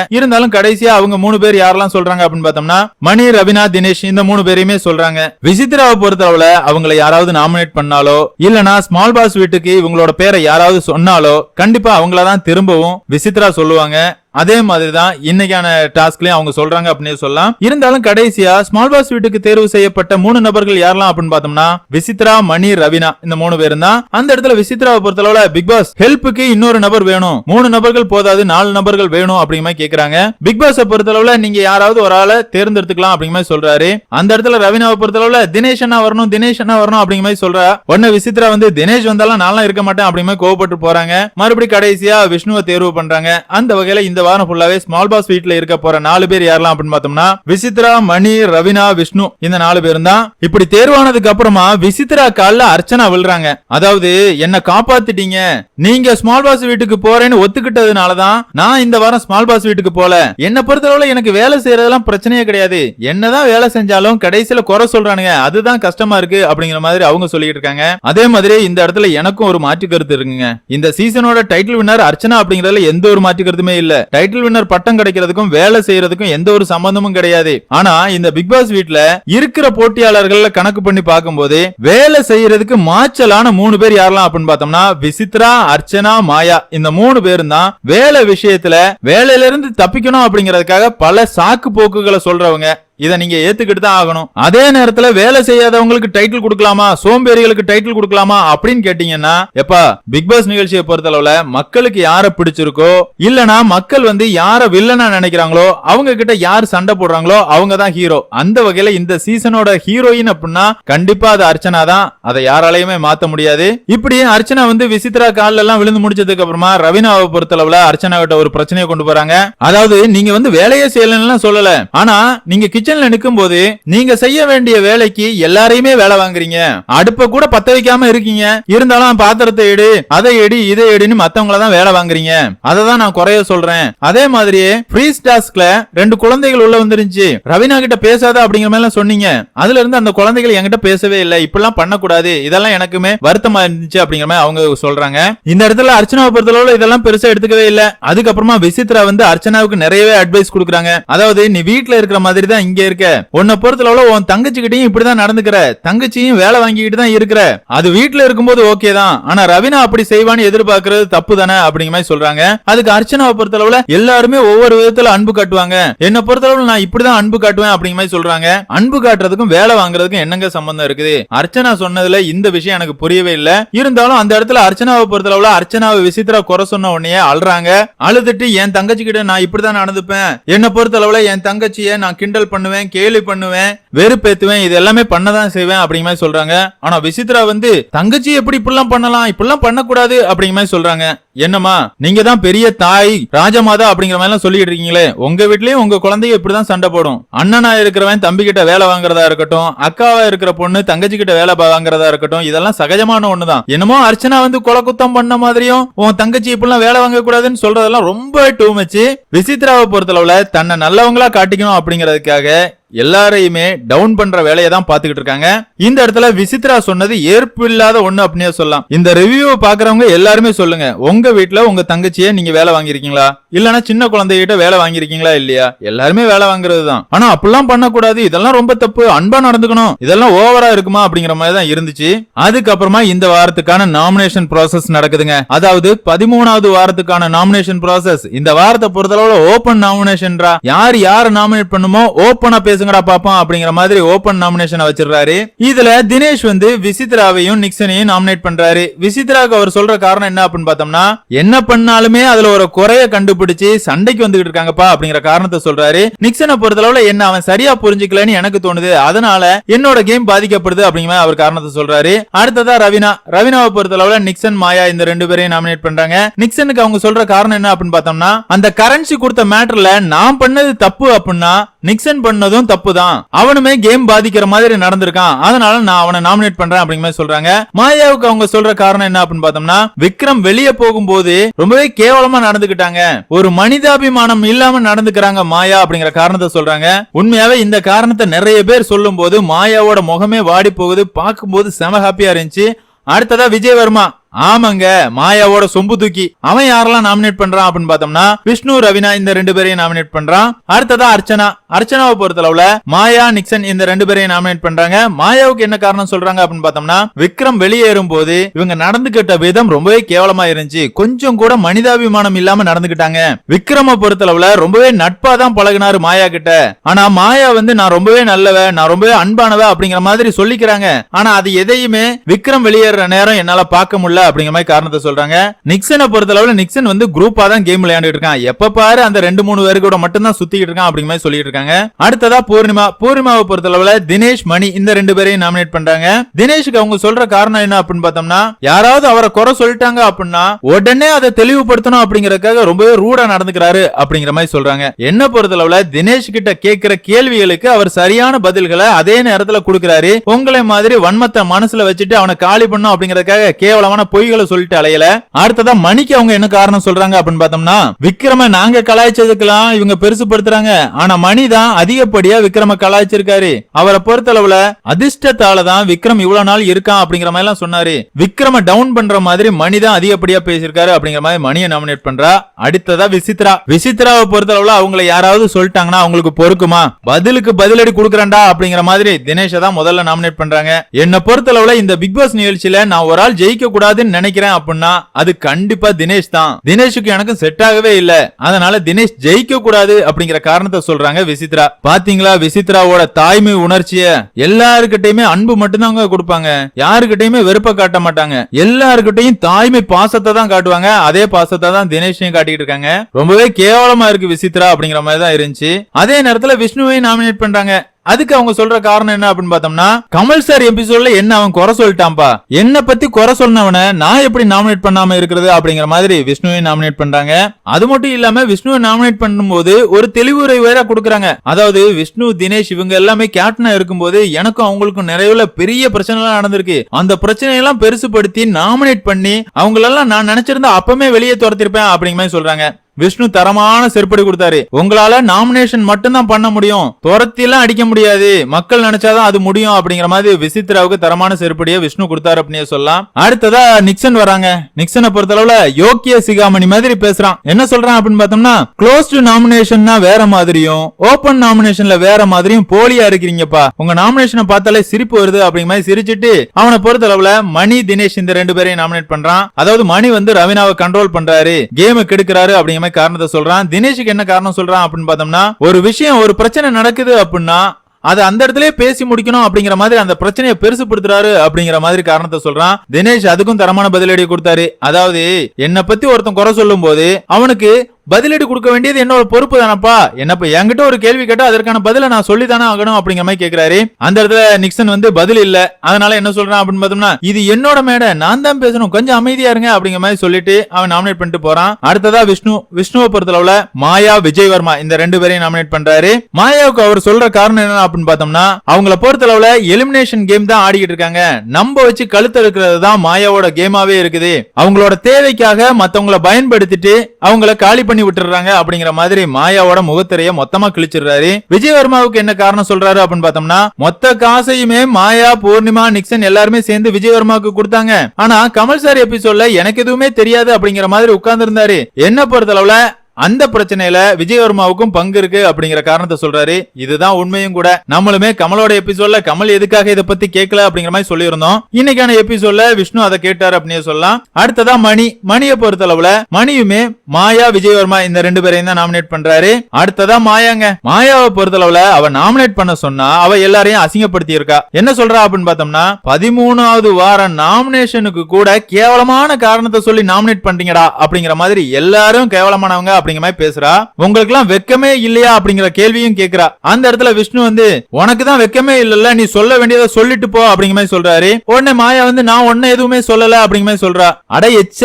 இருந்தாலும் கடைசியா அவங்க மூணு பேர் யாரெல்லாம் சொல்றாங்க அப்படின்னு பார்த்தோம்னா மணி ரவினா தினேஷ் இந்த மூணு பேரையுமே சொல்றாங்க. விசித்ராவை பொறுத்தளவுல அவங்களை யாராவது நாமினேட் பண்ணாலோ இல்லனா ஸ்மால் பாஸ் வீட்டுக்கு இவங்களோட பேரை யாராவது சொன்னாலோ கண்டிப்பா அவங்களதான் திரும்பவும் விசித்ரா சொல்லுவாங்க. அதே மாதிரி தான் இன்னைக்கான டாஸ்க்லயும் அவங்க சொல்றாங்க அப்படின்னு சொல்லலாம். இருந்தாலும் கடைசியா ஸ்மால் பாஸ் வீட்டுக்கு தேர்வு செய்யப்பட்ட மூணு நபர்கள் யாரெல்லாம் அப்படின்னு பார்த்தோம்னா விசித்ரா மணி ரவினா இந்த மூணு பேரும் தான் அந்த இடத்துல விசித்ராவை பொறுத்தளவுல பிக் பாஸ் ஹெல்ப்புக்கு இன்னொரு நபர் வேணும். மூணு நபர்கள் போதாது நாலு நபர்கள் வேணும் அப்படிங்கிற மாதிரி கேக்குறாங்க. பிக் பாஸை பொறுத்தளவுல நீங்க யாராவது ஒரு ஆளை தேர்ந்தெடுத்துக்கலாம் அப்படிங்கிற மாதிரி சொல்றாரு. அந்த இடத்துல ரவினாவை பொறுத்தளவுல தினேஷ் என்ன வரணும் தினேஷ் என்ன வரணும் அப்படிங்கிற மாதிரி சொல்றா. உடனே விசித்ரா வந்து தினேஷ் வந்தாலும் நான்லாம் இருக்க மாட்டேன் அப்படிங்கிற மாதிரி கோவப்பட்டு போறாங்க. மறுபடியும் கடைசியா விஷ்ணுவை தேர்வு பண்றாங்க. அந்த வகையில இந்த வாரம் ஃபுல்லாவே ஸ்மால் பாஸ் வீட்ல இருக்க போற நாலு பேர் யாரெல்லாம் அப்படின்னு பார்த்தோம்னா விசித்ரா மணி ரவினா விஷ்ணு இந்த நாலு பேரும் தான். இப்படி தேர்வானதுக்கு அப்புறமா விசித்ரா கால்ல அர்ச்சனா விழுறாங்க. அதாவது என்ன காப்பாத்திட்டீங்க. நீங்க ஸ்மால் பாஸ் வீட்டுக்கு போறேன்னு ஒத்துக்கிட்டதுனாலதான் நான் இந்த வாரம் ஸ்மால் பாஸ் வீட்டுக்கு போல. என்ன பொறுத்தளவுல எனக்கு வேலை செய்யறதெல்லாம் பிரச்சனையே கிடையாது. என்னதான் வேலை செஞ்சாலும் கடைசியில குறை சொல்றானுங்க. அதுதான் கஷ்டமா இருக்கு அப்படிங்கிற மாதிரி அவங்க சொல்லிட்டு இருக்காங்க. அதே மாதிரி இந்த இடத்துல எனக்கும் ஒரு மாற்று கருத்து இருக்குங்க. இந்த சீசனோட டைட்டில் வின்னர் அர்ச்சனா அப்படிங்கறதுல எந்த ஒரு மாற்று கருத்துமே இல்ல. டைட்டில் வின்னர் பட்டம் கிடைக்கிறதுக்கும் வேலை செய்யறதுக்கும் எந்த ஒரு சம்பந்தமும் கிடையாது. ஆனா இந்த பிக் பாஸ் வீட்ல இருக்கிற போட்டியாளர்கள் கணக்கு பண்ணி பார்க்கும்போது வேலை செய்யறதுக்கு மாச்சலான மூணு பேர் யாரெல்லாம் அப்படின்னு பார்த்தோம்னா விசித்ரா அர்ச்சனா மாயா. இந்த மூணு பேரும் தான் வேலை விஷயத்துல வேலையில இருந்து தப்பிக்கணும் அப்படிங்கறதுக்காக பல சாக்கு போக்குகளை சொல்றவங்க. இதை நீங்க ஏத்துக்கிட்டு தான் ஆகணும். அதே நேரத்துல வேலை செய்யாதவங்களுக்கு டைட்டில் கொடுக்கலாமா? சோம்பேறிகளுக்கு டைட்டில் கொடுக்கலாமா? அப்படின்னு கேட்டீங்கன்னா எப்பா பிக் பாஸ் நிகழ்ச்சியை பொறுத்தளவுல மக்களுக்கு யார பிடிச்சிருக்கோ இல்லனா மக்கள் வந்து யார வில்லனா நினைக்கிறாங்களோ அவங்க கிட்ட யார் சண்டை போடுறாங்களோ அவங்க தான் ஹீரோ அந்த வகையில இந்த சீசனோட ஹீரோயின் அப்படின்னா கண்டிப்பா அது அர்ச்சனா தான். அதை யாராலையுமே மாத்த முடியாது. இப்படி அர்ச்சனா வந்து விசித்ரா கால்ல எல்லாம் விழுந்து முடிச்சதுக்கு அப்புறமா ரவினாவை பொறுத்தளவுல அர்ச்சனா கிட்ட ஒரு பிரச்சனையை கொண்டு போறாங்க. அதாவது நீங்க வந்து வேலையே செய்யலன்னு சொல்லல. ஆனா நீங்க கிச்சன்ல நிக்கும் போது நீங்க செய்ய வேண்டிய வேலைக்கு எல்லாரையுமே வேலை வாங்குறீங்க. அடுப்ப கூட பத்த வைக்காம இருக்கீங்க. இருந்தாலும் பாத்திரத்தை எடு அதை எடு இதை எடுன்னு மத்தவங்கள தான் வேலை வாங்குறீங்க. அதை தான் நான் குறைய சொல்றேன். அதே மாதிரியே ஃப்ரீஸ் டாஸ்க்ல ரெண்டு குழந்தைகள் உள்ள வந்துருந்துச்சு. ரவினா கிட்ட பேசாத அப்படிங்கிற மாதிரி எல்லாம் சொன்னீங்க. அதுல இருந்து அந்த குழந்தைகள் என்கிட்ட பேசவே இல்லை. இப்படிலாம் பண்ணக்கூடாது. இதெல்லாம் எனக்குமே வருத்தமா இருந்துச்சு அப்படிங்கிற மாதிரி அவங்க சொல்றாங்க. இந்த இடத்துல அர்ச்சனாவை பொறுத்தளவுல இதெல்லாம் பெருசா எடுத்துக்கவே இல்லை. அதுக்கப்புறமா விசித்ரா வந்து அர்ச்சனாவுக்கு நிறையவே அட்வைஸ் கொடுக்குறாங்க. அதாவது நீ வீட்டுல இருக்கிற மாதிரி தான் இங்க இருக்க. உன்னை பொறுத்தளவுல உன் தங்கச்சிக்கிட்டையும் இப்படிதான் நடந்துக்கிற. தங்கச்சியும் வேலை வாங்கிக்கிட்டு தான் இருக்கிற. அது வீட்டுல இருக்கும்போது ஓகே தான். ஆனா ரவினா அப்படி செய்வான்னு எதிர்பார்க்கறது தப்பு தானே அப்படிங்கிற மாதிரி சொல்றாங்க. அதுக்கு அர்ச்சனாவை பொறுத்தளவுல எல்லாருமே ஒவ்வொரு விதத்துல அன்பு காட்டுவாங்க. என்ன பொறுத்தளவுல நான் இப்படிதான் அன்பு காட்டுவேன் அப்படிங்கிற மாதிரி சொல்றாங்க. அன்பு காட்டுறதுக்கும் வேலை வாங்குறதுக்கும் என்னங்க சம்பந்தம் இருக்குது? அர்ச்சனா சொன்னதுல இந்த விஷயம் எனக்கு புரியவே இல்ல. இருந்தாலும் அந்த இடத்துல அர்ச்சனாவை பொறுத்தளவுல அர்ச்சனாவை விசித்திரா குறை சொன்ன உடனே அழுறாங்க. அழுதுட்டு என் தங்கச்சி கிட்ட நான் இப்படிதான் நடந்துப்பேன். என்ன பொறுத்தளவுல என் தங்கச்சிய நான் கிண்டல் பண்ண பண்ணுவேன் கேலி பண்ணுவேன் வெறுப்பேத்துவேன் இது எல்லாமே பண்ணதான் செய்வேன் அப்படிங்கிற மாதிரி சொல்றாங்க. ஆனா விசித்ரா வந்து தங்கச்சி எப்படி இப்படிலாம் பண்ணலாம்? இப்படிலாம் பண்ணக்கூடாது அப்படிங்கிற மாதிரி சொல்றாங்க. என்னம்மா நீங்க தான் பெரிய தாய் ராஜமாதா அப்படிங்கிற மாதிரி எல்லாம் சொல்லிட்டு இருக்கீங்களே. உங்க வீட்லயும் உங்க குழந்தைய இப்படிதான் சண்டை போடும். அண்ணனா இருக்கிறவன் தம்பி கிட்ட வேலை வாங்குறதா இருக்கட்டும் அக்காவா இருக்கிற பொண்ணு தங்கச்சி கிட்ட வேலை வாங்குறதா இருக்கட்டும் இதெல்லாம் சகஜமான ஒண்ணுதான். என்னமோ அர்ச்சனா வந்து கொலை குத்தம் பண்ண மாதிரியும் உன் தங்கச்சி இப்படிலாம் வேலை வாங்க கூடாதுன்னு சொல்றதெல்லாம் ரொம்ப டூ மச்சு விசித்ராவை பொறுத்தளவுல தன்னை நல்லவங்களா காட்டிக்கணும் அப்படிங்கறதுக்காக で எல்லாரையுமே டவுன் பண்ற வேலையை தான் பாத்துக்கிட்டு இருக்காங்க. இந்த இடத்துல விசித்ரா சொன்னது ஏற்பு இல்லாத ஒண்ணு அப்படின்னே சொல்லலாம். இந்த ரிவ்யூ பாக்குறவங்க எல்லாருமே சொல்லுங்க. உங்க வீட்டுல உங்க தங்கச்சியை நீங்க வேலை வாங்கிருக்கீங்களா இல்லனா சின்ன குழந்தைகிட்ட வேலை வாங்கிருக்கீங்களா இல்லையா? எல்லாருமே வேலை வாங்குறது தான். ஆனா அப்படிலாம் பண்ணக்கூடாது. இதெல்லாம் ரொம்ப தப்பு. அன்பா நடந்துக்கணும். இதெல்லாம் ஓவரா இருக்குமா அப்படிங்கிற மாதிரி தான் இருந்துச்சு. அதுக்கப்புறமா இந்த வாரத்துக்கான நாமினேஷன் ப்ராசஸ் நடக்குதுங்க. அதாவது பதிமூணாவது வாரத்துக்கான நாமினேஷன் ப்ராசஸ் இந்த வாரத்தை பொறுத்தளவுல ஓபன் நாமினேஷன்ரா யார் யார நாமினேட் பண்ணுமோ ஓபனா பேச பேசுங்கடா பாப்போம் அப்படிங்கிற மாதிரி ஓபன் நாமினேஷனை வச்சிடுறாரு. இதுல தினேஷ் வந்து விசித்ராவையும் நிக்சனையும் நாமினேட் பண்றாரு. விசித்ராவுக்கு அவர் சொல்ற காரணம் என்ன அப்படின்னு பார்த்தோம்னா என்ன பண்ணாலுமே அதுல ஒரு குறைய கண்டுபிடிச்சு சண்டைக்கு வந்துகிட்டு இருக்காங்கப்பா அப்படிங்கிற காரணத்தை சொல்றாரு. நிக்சனை பொறுத்தளவுல என்ன அவன் சரியா புரிஞ்சுக்கலன்னு எனக்கு தோணுது. அதனால என்னோட கேம் பாதிக்கப்படுது அப்படிங்கிற மாதிரி அவர் காரணத்தை சொல்றாரு. அடுத்ததா ரவினா. ரவினாவை பொறுத்தளவுல நிக்சன் மாயா இந்த ரெண்டு பேரையும் நாமினேட் பண்றாங்க. நிக்சனுக்கு அவங்க சொல்ற காரணம் என்ன அப்படின்னு பார்த்தோம்னா அந்த கரன்சி கொடுத்த மேட்டர்ல நான் பண்ணது தப்பு அப்படின்னா நிக்சன் பண்ணதும் தப்பு தான் அவனுமே கேம் பாதிக்கிற மாதிரி நடந்திருக்கான். அதனால நான் அவனை நாமினேட் பண்றேன் அப்படிங்கிற மாதிரி சொல்றாங்க. மாயாவுக்கு அவங்க சொல்ற காரணம் என்ன அப்படின்னு பார்த்தோம்னா விக்ரம் வெளியே போகும்போது ரொம்பவே கேவலமா நடந்துகிட்டாங்க. ஒரு மனிதாபிமானம் இல்லாம நடந்துக்கிறாங்க மாயா அப்படிங்கிற காரணத்தை சொல்றாங்க. உண்மையாவே இந்த காரணத்தை நிறைய பேர் சொல்லும் போது மாயாவோட முகமே வாடி போகுது பார்க்கும்போது செம ஹாப்பியா இருந்துச்சு. அடுத்ததா விஜய் வர்மா ஆமாங்க மாயாவோட சொம்பு தூக்கி அவன் யாரெல்லாம் நாமினேட் பண்றான் அப்படின்னு பார்த்தோம்னா விஷ்ணு ரவினா இந்த ரெண்டு பேரையும் நாமினேட் பண்றான். அடுத்ததா அர்ச்சனா. அர்ச்சனாவை பொறுத்தளவுல மாயா நிக்சன் இந்த ரெண்டு பேரையும் நாமினேட் பண்றாங்க. மாயாவுக்கு என்ன காரணம் சொல்றாங்க அப்படின்னு பார்த்தோம்னா விக்ரம் வெளியேறும் போது இவங்க நடந்துகிட்ட விதம் ரொம்பவே கேவலமா இருந்துச்சு. கொஞ்சம் கூட மனிதாபிமானம் இல்லாம நடந்துகிட்டாங்க. விக்ரம பொறுத்தளவுல ரொம்பவே நட்பா தான் பழகினாரு மாயா கிட்ட. ஆனா மாயா வந்து நான் ரொம்பவே நல்லவ நான் ரொம்பவே அன்பானவ அப்படிங்கிற மாதிரி சொல்லிக்கிறாங்க. ஆனா அது எதையுமே விக்ரம் வெளியேற நேரம் என்னால பார்க்க முடியல. அப்படிங்கிற மாதிரி காரணத்தை சொல்றாங்க. நிக்சனை பொறுத்தளவுல நிக்சன் வந்து குரூப்பா தான் கேம் விளையாண்டுட்டு இருக்கான். எப்ப பாரு அந்த ரெண்டு மூணு பேரு கூட மட்டும் தான் சுத்திக்கிட்டு இருக்கான் அப்படிங்கிற மாதிரி சொல்லிட்டு இருக்காங்க. அடுத்ததா பூர்ணிமா. பூர்ணிமாவை பொறுத்தளவுல தினேஷ் மணி இந்த ரெண்டு பேரையும் நாமினேட் பண்றாங்க. தினேஷுக்கு அவங்க சொல்ற காரணம் என்ன அப்படின்னு பார்த்தோம்னா யாராவது அவரை குறை சொல்லிட்டாங்க அப்படின்னா உடனே அதை தெளிவுபடுத்தணும் அப்படிங்கறதுக்காக ரொம்பவே ரூடா நடந்துக்கிறாரு அப்படிங்கிற மாதிரி சொல்றாங்க. என்ன பொறுத்தளவுல தினேஷ் கிட்ட கேட்கிற கேள்விகளுக்கு அவர் சரியான பதில்களை அதே நேரத்துல கொடுக்கிறாரு. உங்களை மாதிரி வன்மத்தை மனசுல வச்சுட்டு அவனை காலி பண்ணும் அப்படிங்கறதுக்காக கேவலமான பொய்களை சொல்லிட்டு அலையல. அடுத்ததா மணிக்கு அவங்க என்ன காரணம் சொல்றாங்க அப்படின்னு பார்த்தோம்னா விக்ரம நாங்க கலாய்ச்சதுக்கெல்லாம் இவங்க பெருசுப்படுத்துறாங்க ஆனா மணி தான் அதிகப்படியா விக்ரம கலாய்ச்சிருக்காரு. அவரை பொறுத்தளவுல அதிர்ஷ்டத்தால தான் விக்ரம் இவ்வளவு நாள் இருக்கான் அப்படிங்கிற மாதிரி எல்லாம் சொன்னாரு. விக்ரம டவுன் பண்ற மாதிரி மணி தான் அதிகப்படியா பேசியிருக்காரு அப்படிங்கிற மாதிரி மணியை நாமினேட் பண்றா. அடுத்ததா விசித்ரா. விசித்ராவை பொறுத்தளவுல அவங்கள யாராவது சொல்லிட்டாங்கன்னா அவங்களுக்கு பொறுக்குமா? பதிலுக்கு பதிலடி கொடுக்குறேன்டா அப்படிங்கிற மாதிரி தினேஷ தான் முதல்ல நாமினேட் பண்றாங்க. என்ன பொறுத்தளவுல இந்த பிக் பாஸ் நிகழ்ச்சியில நான் ஒரு ஆள் ஜெயிக்க கூடாது கூடாதுன்னு நினைக்கிறேன் அப்படின்னா அது கண்டிப்பா தினேஷ் தான். தினேஷுக்கு எனக்கும் செட் ஆகவே இல்ல. அதனால தினேஷ் ஜெயிக்க கூடாது அப்படிங்கிற காரணத்தை சொல்றாங்க விசித்ரா. பாத்தீங்களா விசித்ராவோட தாய்மை உணர்ச்சிய? எல்லாருக்கிட்டையுமே அன்பு மட்டும்தாங்க கொடுப்பாங்க. யாருக்கிட்டையுமே வெறுப்ப காட்ட மாட்டாங்க. எல்லாருக்கிட்டையும் தாய்மை பாசத்தை தான் காட்டுவாங்க. அதே பாசத்தை தான் தினேஷையும் காட்டிட்டு இருக்காங்க. ரொம்பவே கேவலமா இருக்கு விசித்ரா அப்படிங்கிற மாதிரி தான் இருந்துச்சு. அதே நேரத்துல விஷ்ணுவையும் நாமினேட் பண்றாங்க. அதுக்கு அவங்க சொல்ற காரணம் என்ன அப்படின்னு பார்த்தோம்னா கமல் சார் எபிசோட்ல என்ன அவன் குறை சொல்லிட்டான்பா? என்ன பத்தி குறை சொன்னவனை நான் எப்படி நாமினேட் பண்ணாம இருக்கிறது அப்படிங்கிற மாதிரி விஷ்ணுவை நாமினேட் பண்றாங்க. அது மட்டும் இல்லாம விஷ்ணுவை நாமினேட் பண்ணும்போது ஒரு தெளிவுரை வேற கொடுக்குறாங்க. அதாவது விஷ்ணு தினேஷ் இவங்க எல்லாமே கேப்டனா இருக்கும்போது எனக்கும் அவங்களுக்கும் நிறைய பெரிய பிரச்சனை எல்லாம் நடந்திருக்கு. அந்த பிரச்சனையெல்லாம் பெருசுபடுத்தி நாமினேட் பண்ணி அவங்களெல்லாம் நான் நினைச்சிருந்தா அப்பமே வெளியே துரத்திருப்பேன் அப்படிங்கிற மாதிரி சொல்றாங்க. விஷ்ணு தரமான செருப்படி கொடுத்தாரு. உங்களால நாமினேஷன் மட்டும்தான் பண்ண முடியும். துரத்தி எல்லாம் அடிக்க முடியாது. மக்கள் நினைச்சாதான் அது முடியும் அப்படிங்கிற மாதிரி விசித்ராவுக்கு தரமான செருப்படியை விஷ்ணு கொடுத்தாரு அப்படின்னு சொல்லலாம். அடுத்ததா நிக்சன் வராங்க. நிக்சனை பொறுத்தளவுல யோக்கிய சிகாமணி மாதிரி பேசுறான். என்ன சொல்றான் அப்படின்னு பார்த்தோம்னா க்ளோஸ்டு நாமினேஷன்னா வேற மாதிரியும் ஓபன் நாமினேஷன்ல வேற மாதிரியும் போலியா இருக்கிறீங்கப்பா. உங்க நாமினேஷனை பார்த்தாலே சிரிப்பு வருது அப்படிங்கிற மாதிரி சிரிச்சிட்டு அவனை பொறுத்தளவுல மணி தினேஷ் இந்த ரெண்டு பேரையும் நாமினேட் பண்றான். அதாவது மணி வந்து ரவினாவை கண்ட்ரோல் பண்றாரு. கேமை கெடுக்கிறாரு அப்படிங்கிற மாதிரி காரணத்தை சொல்றான். தினேஷுக்கு என்ன காரணம் சொல்றான் அப்படின்னு பார்த்தோம்னா ஒரு விஷயம் ஒரு பிரச்சனை நடக்குது அப்படின்னா அது அந்த இடத்துல பேசி முடிக்கணும் அப்படிங்கிற மாதிரி அந்த பிரச்சனையை பெருசுப்படுத்துறாரு அப்படிங்கிற மாதிரி காரணத்தை சொல்றான். தினேஷ் அதுக்கும் தரமான பதிலடி கொடுத்தாரு. அதாவது என்ன பத்தி ஒருத்தன் குறை சொல்லும் போது அவனுக்கு பதிலடி கொடுக்க வேண்டியது என்னோட பொறுப்பு தானப்பா? என்னப்ப என்கிட்ட ஒரு கேள்வி கேட்டா அதற்கான பதில நான் சொல்லி தானே ஆகணும் அப்படிங்கிற மாதிரி கேக்குறாரு. அந்த இடத்துல நிக்சன் வந்து பதில் இல்ல. அதனால என்ன சொல்றான் அப்படின்னு பார்த்தோம்னா இது என்னோட மேடை நான் தான் பேசணும். கொஞ்சம் அமைதியா இருங்க அப்படிங்கிற மாதிரி சொல்லிட்டு அவன் நாமினேட் பண்ணிட்டு போறான். அடுத்ததா விஷ்ணு விஷ்ணுவை பொறுத்தளவுல மாயா விஜய்வர்மா இந்த ரெண்டு பேரையும் நாமினேட் பண்றாரு. மாயாவுக்கு அவர் சொல்ற காரணம் என்ன அப்படின்னு பார்த்தோம்னா அவங்கள பொறுத்தளவுல எலிமினேஷன் கேம் தான் ஆடிக்கிட்டு இருக்காங்க. நம்ம வச்சு கழுத்து இருக்கிறது தான் மாயாவோட கேமாவே இருக்குது. அவங்களோட தேவைக்காக மத்தவங்கள பயன்படுத்திட்டு அவங்கள காலி பண்ணி விட்டுறாங்க அப்படிங்கிற மாதிரி மாயாவோட முகத்திரைய மொத்தமா கிழிச்சிடுறாரு. விஜயவர்மாவுக்கு என்ன காரணம் சொல்றாரு அப்படின்னு பார்த்தோம்னா மொத்த காசையுமே மாயா பூர்ணிமா நிக்சன் எல்லாருமே சேர்ந்து விஜயவர்மாவுக்கு கொடுத்தாங்க. ஆனா கமல் சார் எபிசோட்ல எனக்கு எதுவுமே தெரியாது அப்படிங்கிற மாதிரி உட்கார்ந்து இருந்தாரு என்ன பொறுத்தளவுல அந்த பிரச்சனையில விஜயவர்மாவுக்கும் பங்கு இருக்கு அப்படிங்கிற காரணத்தை சொல்றாரு. இதுதான் உண்மையும் கூட. நம்மளுமே கமலோட எபிசோட்ல கமல் எதுக்காக இதை பத்தி கேட்கல அப்படிங்கிற மாதிரி சொல்லியிருந்தோம். இன்னைக்கான எபிசோட்ல விஷ்ணு அதை கேட்டாரு அப்படின்னு சொல்லலாம். அடுத்ததா மணி. மணியை பொறுத்தளவுல மணியுமே மாயா விஜயவர்மா இந்த ரெண்டு பேரையும் தான் நாமினேட் பண்றாரு. அடுத்ததா மாயாங்க. மாயாவை பொறுத்தளவுல அவ நாமினேட் பண்ண சொன்னா அவ எல்லாரையும் அசிங்கப்படுத்தி இருக்கா என்ன சொல்றா அப்படின்னு பார்த்தோம்னா பதிமூணாவது வாரம் நாமினேஷனுக்கு கூட கேவலமான காரணத்தை சொல்லி நாமினேட் பண்றீங்கடா அப்படிங்கிற மாதிரி எல்லாரும் கேவலமானவங்க அப்படிங்கிற மாதிரி பேசுறா. உங்களுக்கு எல்லாம் வெக்கமே இல்லையா அப்படிங்கிற கேள்வியும் கேக்குறா. அந்த இடத்துல விஷ்ணு வந்து உனக்கு தான் வெக்கமே இல்லல்ல நீ சொல்ல வேண்டியதை சொல்லிட்டு போ அப்படிங்கிற மாதிரி சொல்றாரு. உடனே மாயா வந்து நான் உன்ன எதுவுமே சொல்லல அப்படிங்கிற மாதிரி சொல்றா. அட எச்ச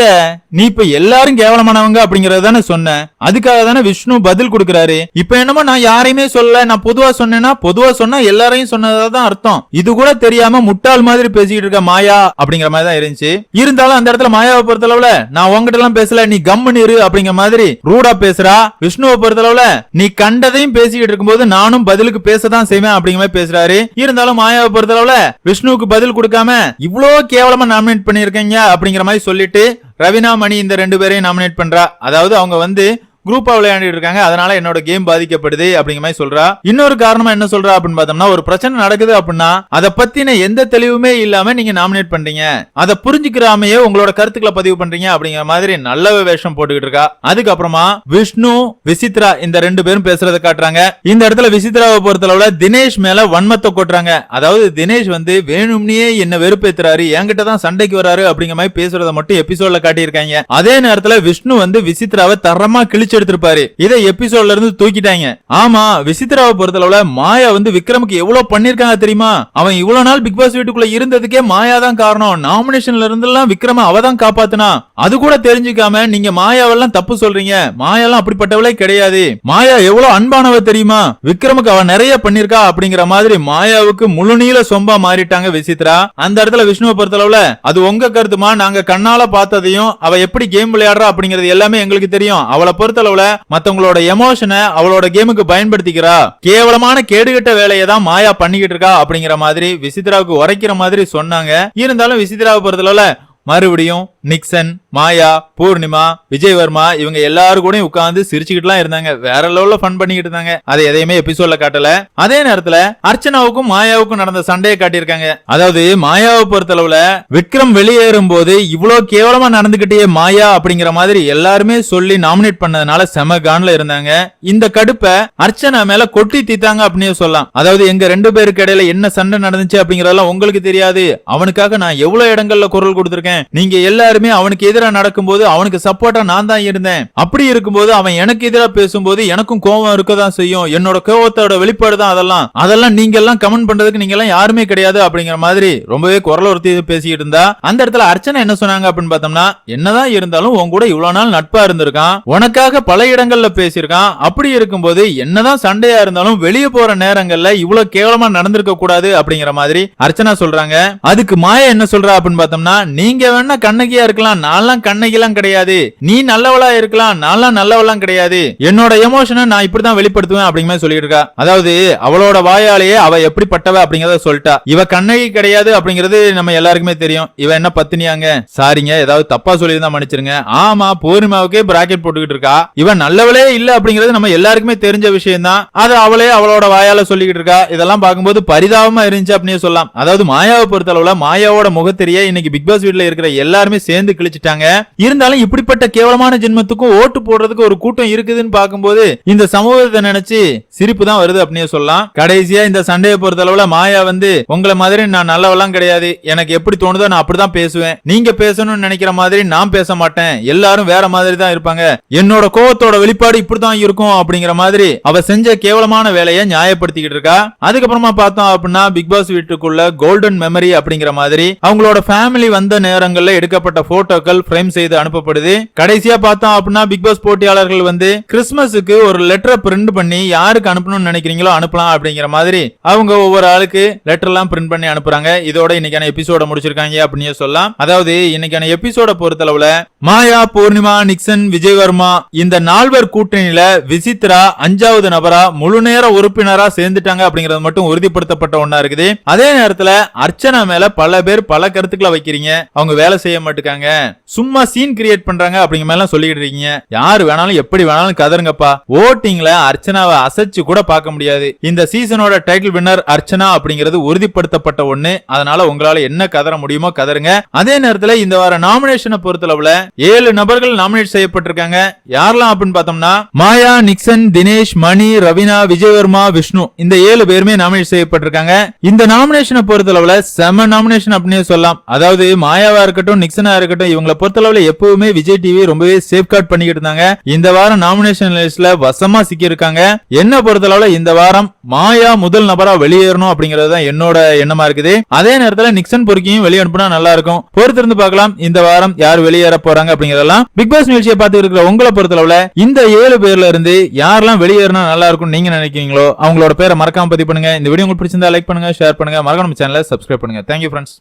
நீ இப்ப எல்லாரும் கேவலமானவங்க அப்படிங்கறத தானே சொன்ன. அதுக்காக தானே விஷ்ணு பதில் கொடுக்கறாரு. இப்ப என்னமோ நான் யாரையுமே சொல்லல நான் பொதுவா சொன்னேன்னா பொதுவா சொன்னா எல்லாரையும் சொன்னதான் அர்த்தம். இது கூட தெரியாம முட்டாள் மாதிரி பேசிக்கிட்டு இருக்க மாயா அப்படிங்கிற மாதிரி தான் இருந்துச்சு. இருந்தாலும் அந்த இடத்துல மாயாவை பொறுத்தளவுல நான் உங்ககிட்ட எல்லாம் பேசல நீ கம்முன்னு இரு அப்படிங்கிற மாதிரி ரூடா சூடா பேசுறா? விஷ்ணுவை பொறுத்தளவுல நீ கண்டதையும் பேசிக்கிட்டு இருக்கும்போது நானும் பதிலுக்கு பேசதான் செய்வேன் அப்படிங்கிற மாதிரி பேசுறாரு. இருந்தாலும் மாயாவை பொறுத்தளவுல விஷ்ணுவுக்கு பதில் கொடுக்காம இவ்வளவு கேவலமா நாமினேட் பண்ணிருக்கீங்க அப்படிங்கிற மாதிரி சொல்லிட்டு ரவினா மணி இந்த ரெண்டு பேரையும் நாமினேட் பண்றா. அதாவது அவங்க வந்து குரூப்பா விளையாண்டுட்டு இருக்காங்க. அதனால என்னோட கேம் பாதிக்கப்படுது அப்படிங்கிற மாதிரி சொல்றா. இன்னொரு காரணமா என்ன சொல்றா அப்படின்னு பார்த்தோம்னா ஒரு பிரச்சனை நடக்குது அப்படின்னா அதை பத்தின எந்த தெளிவுமே இல்லாம நீங்க நாமினேட் பண்றீங்க. அதை புரிஞ்சுக்கிறாமையே உங்களோட கருத்துக்களை பதிவு பண்றீங்க அப்படிங்கிற மாதிரி நல்ல வேஷம் போட்டுக்கிட்டு இருக்கா. அதுக்கப்புறமா விஷ்ணு விசித்ரா இந்த ரெண்டு பேரும் பேசுறத காட்டுறாங்க. இந்த இடத்துல விசித்ராவை பொறுத்தளவுல தினேஷ் மேல வன்மத்தை கொட்டுறாங்க. அதாவது தினேஷ் வந்து வேணும்னே என்ன வெறுப்பேத்துறாரு. என்கிட்ட தான் சண்டைக்கு வராரு அப்படிங்கிற மாதிரி பேசுறத மட்டும் எபிசோட்ல காட்டியிருக்காங்க. அதே நேரத்துல விஷ்ணு வந்து விசித்ராவை தரமா கிழிச்சு எடுத்திருப்பாரு இதை எபிசோட்ல இருந்து தூக்கிட்டாங்க. ஆமா விசித்ராவை பொறுத்தளவுல மாயா வந்து விக்ரமுக்கு எவ்வளவு பண்ணிருக்காங்க தெரியுமா? அவன் இவ்வளவு நாள் பிக் பாஸ் வீட்டுக்குள்ள இருந்ததுக்கே மாயா தான் காரணம். நாமினேஷன்ல இருந்தெல்லாம் விக்ரம அவ தான் காப்பாத்தினா. அது கூட தெரிஞ்சுக்காம நீங்க மாயாவெல்லாம் தப்பு சொல்றீங்க. மாயாலாம் அப்படிப்பட்டவளே கிடையாது. மாயா எவ்வளவு அன்பானவ தெரியுமா? விக்ரமுக்கு அவ நிறைய பண்ணிருக்கா அப்படிங்கிற மாதிரி மாயாவுக்கு முழு நீள சொம்பா மாறிட்டாங்க விசித்ரா அந்த இடத்துல விஷ்ணுவை பொறுத்தளவுல அது உங்க கருத்துமா? நாங்க கண்ணால பார்த்ததையும் அவ எப்படி கேம் விளையாடுறா அப்படிங்கறது எல்லாமே எங்களுக்கு தெரியும். அவளை பொறுத்தளவுல மத்தவங்களோட எமோஷனை அவளோட கேமுக்கு பயன்படுத்திக்கிறா. கேவலமான கேடுகட்ட வேலையை தான் மாயா பண்ணிக்கிட்டு இருக்கா அப்படிங்கிற மாதிரி விசித்ராவுக்கு உரைக்கிற மாதிரி சொன்னாங்க. இருந்தாலும் விசித்ராவை பொறுத்தளவுல மறுபடியும் நிக்சன் மாயா பூர்ணிமா விஜய்வர்மா இவங்க எல்லாரும் கூட உட்கார்ந்து சிரிச்சுக்கிட்டுலாம் இருந்தாங்க. வேற லெவல்ல ஃபன் பண்ணிக்கிட்டு இருந்தாங்க. அதை எதையுமே எபிசோட்ல காட்டல. அதே நேரத்துல அர்ச்சனாவுக்கும் மாயாவுக்கும் நடந்த சண்டையை காட்டியிருக்காங்க. அதாவது மாயாவை பொறுத்தளவுல விக்ரம் வெளியேறும் போது இவ்வளவு கேவலமா நடந்துகிட்டே மாயா அப்படிங்கிற மாதிரி எல்லாருமே சொல்லி நாமினேட் பண்ணதுனால செம கான்ல இருந்தாங்க. இந்த கடுப்பை அர்ச்சனா மேல கொட்டி தீத்தாங்க அப்படின்னு சொல்லலாம். அதாவது எங்க ரெண்டு பேருக்கு இடையில என்ன சண்டை நடந்துச்சு அப்படிங்கறதெல்லாம் உங்களுக்கு தெரியாது. அவனுக்காக நான் எவ்வளவு இடங்கள்ல குரல் கொடுத்திருக்கேன். நீங்க எல்லாருமே அவனுக்கு எதிராக நடக்கும்போது அவனுக்கு சப்போர்ட்டா நான் தான் இருந்தேன். அப்படி இருக்கும்போது அவன் எனக்கு எதிராக பேசும்போது எனக்கும் கோபம் இருக்கதான் செய்யும். என்னோட கோபத்தோட வெளிப்பாடு தான் அதெல்லாம். அதெல்லாம் நீங்க எல்லாம் கமெண்ட் பண்றதுக்கு நீங்க எல்லாம் யாருமே கிடையாது அப்படிங்கிற மாதிரி ரொம்பவே குரல் ஒருத்தி பேசிட்டு இருந்தா. அந்த இடத்துல அர்ச்சனை என்ன சொன்னாங்க அப்படின்னு பார்த்தோம்னா என்னதான் இருந்தாலும் உன் கூட இவ்வளவு நாள் நட்பா இருந்திருக்கான். உனக்காக பல இடங்கள்ல பேசியிருக்கான். அப்படி இருக்கும்போது என்னதான் சண்டையா இருந்தாலும் வெளியே போற நேரங்கள்ல இவ்வளவு கேவலமா நடந்திருக்க கூடாது அப்படிங்கிற மாதிரி அர்ச்சனா சொல்றாங்க. அதுக்கு மாயா என்ன சொல்றா அப்படின்னு பார்த்தோம்னா நீங்க வேணா கண்ணகியா இருக்கலாம். நான்லாம் கண்ணகிலாம் கிடையாது. நீ நல்லவளா இருக்கலாம். நான்லாம் நல்லவளாம் கிடையாது. என்னோட எமோஷனை நான் இப்படிதான் வெளிப்படுத்துவேன் அப்படிங்கிற மாதிரி சொல்லிட்டு இருக்கா. அதாவது அவளோட வாயாலேயே அவ எப்படிப்பட்டவ அப்படிங்கறத சொல்லிட்டா. இவ கண்ணகி கிடையாது அப்படிங்கிறது நம்ம எல்லாருக்குமே தெரியும். இவ என்ன பத்தினியாங்க? சாரிங்க ஏதாவது தப்பா சொல்லியிருந்தா மன்னிச்சிருங்க. ஆமா பூர்ணிமாவுக்கே பிராக்கெட் போட்டுக்கிட்டு இருக்கா. இவ நல்லவளே இல்ல அப்படிங்கிறது நம்ம எல்லாருக்குமே தெரிஞ்ச விஷயம் தான் அது அவளே அவளோட வாயால சொல்லிக்கிட்டு இருக்கா. இதெல்லாம் பார்க்கும்போது பரிதாபமா இருந்துச்சு அப்படின்னு சொல்லலாம். அதாவது மாயாவை பொறுத்தளவுல மாயாவோட முகத்தெரிய இன்னைக்கு பிக் பாஸ் வீட்டுல இருக்கிற எல்லாருமே சேர்ந்து கிழிச்சிட்டாங்க. இருந்தாலும் இப்படிப்பட்ட கேவலமான ஜென்மத்துக்கும் ஓட்டு போடுறதுக்கு ஒரு கூட்டம் இருக்குதுன்னு பார்க்கும்போது இந்த சமூகத்தை நினைச்சு சிரிப்பு தான் வருது அப்படின்னு சொல்லலாம். கடைசியா இந்த சண்டையை பொறுத்த அளவுல மாயா வந்து உங்களை மாதிரி நான் நல்லவெல்லாம் கிடையாது. எனக்கு எப்படி தோணுதோ நான் அப்படிதான் பேசுவேன். நீங்க பேசணும்னு நினைக்கிற மாதிரி நான் பேச மாட்டேன். எல்லாரும் வேற மாதிரி தான் இருப்பாங்க. என்னோட கோவத்தோட வெளிப்பாடு இப்படிதான் இருக்கும். அப்படிங்கிற மாதிரி அவ செஞ்ச கேவலமான வேலையை நியாயப்படுத்திக்கிட்டு இருக்கா. அதுக்கப்புறமா பார்த்தோம் அப்படின்னா பிக் பாஸ் வீட்டுக்குள்ள கோல்டன் மெமரி அப்படிங்கிற மாதிரி அவங்களோட ஃபேமிலி வந்த நேரம் நேரங்கள்ல எடுக்கப்பட்ட போட்டோக்கள் பிரேம் செய்து அனுப்பப்படுது. கடைசியா பார்த்தோம் அப்படின்னா பிக் பாஸ் போட்டியாளர்கள் வந்து கிறிஸ்துமஸுக்கு ஒரு லெட்டரை பிரிண்ட் பண்ணி யாருக்கு அனுப்பணும்னு நினைக்கிறீங்களோ அனுப்பலாம் அப்படிங்கிற மாதிரி அவங்க ஒவ்வொரு ஆளுக்கு லெட்டர் எல்லாம் பிரிண்ட் பண்ணி அனுப்புறாங்க. இதோட இன்னைக்கான எபிசோட முடிச்சிருக்காங்க அப்படின்னு சொல்லலாம். அதாவது இன்னைக்கான எபிசோட பொறுத்தளவுல மாயா பூர்ணிமா நிக்சன் விஜயவர்மா இந்த நால்வர் கூட்டணியில விசித்ரா அஞ்சாவது நபரா முழு நேர உறுப்பினரா சேர்ந்துட்டாங்க அப்படிங்கறது மட்டும் உறுதிப்படுத்தப்பட்ட ஒன்னா இருக்குது. அதே நேரத்துல அர்ச்சனா மேல பல பேர் பல கருத்துக்களை வைக்கிறீங்க. அவங்க வேலை செய்ய மாட்டுக்காங்க. சும்மா சீன் கிரியேட் பண்றாங்க அப்படிங்கிற மாதிரி சொல்லிட்டு இருக்கீங்க. யாரு வேணாலும் எப்படி வேணாலும் கதருங்கப்பா. ஓட்டிங்ல அர்ச்சனாவை அசைச்சு கூட பார்க்க முடியாது. இந்த சீசனோட டைட்டில் வின்னர் அர்ச்சனா அப்படிங்கிறது உறுதிப்படுத்தப்பட்ட ஒண்ணு. அதனால உங்களால என்ன கதற முடியுமோ கதருங்க. அதே நேரத்துல இந்த வார நாமினேஷனை பொறுத்தளவுல ஏழு நபர்கள் நாமினேட் செய்யப்பட்டிருக்காங்க. யாரெல்லாம் அப்படின்னு பார்த்தோம்னா மாயா நிக்சன் தினேஷ் மணி ரவினா விஜயவர்மா விஷ்ணு. இந்த ஏழு பேருமே நாமினேட் செய்யப்பட்டிருக்காங்க. இந்த நாமினேஷனை பொறுத்தளவுல செம நாமினேஷன் அப்படின்னு சொல்லலாம். அதாவது மாயாவை இருக்கட்டும் நிக்சனா இருக்கட்டும் இவங்களை பொறுத்தளவுல எப்பவுமே விஜய் டிவி ரொம்பவே சேஃப்கார்ட் பண்ணிக்கிட்டு இருந்தாங்க. இந்த வாரம் நாமினேஷன் லிஸ்ட்ல வசமா சிக்கி இருக்காங்க என்ன பொறுத்தளவுல இந்த வாரம் மாயா முதல் நபரா வெளியேறணும் அப்படிங்கறது தான் என்னோட எண்ணமா இருக்குது. அதே நேரத்துல நிக்சன் பொறுக்கியும் வெளியே அனுப்புனா நல்லா இருக்கும். பொறுத்திருந்து பார்க்கலாம் இந்த வாரம் யார் வெளியேற போறாங்க அப்படிங்கறதெல்லாம். பிக் பாஸ் நிகழ்ச்சியை பார்த்து இருக்கிற உங்களை பொறுத்தளவுல இந்த ஏழு பேர்ல இருந்து யாரெல்லாம் வெளியேறினா நல்லா இருக்கும் நீங்க நினைக்கிறீங்களோ அவங்களோட பேரை மறக்காம பதிவு பண்ணுங்க. இந்த வீடியோ உங்களுக்கு பிடிச்சிருந்தா லைக் பண்ணுங்க ஷேர் பண்ணுங்க. மறக்காம சேனலை சப்ஸ்கிரைப் பண்ணுங்க. Thank you friends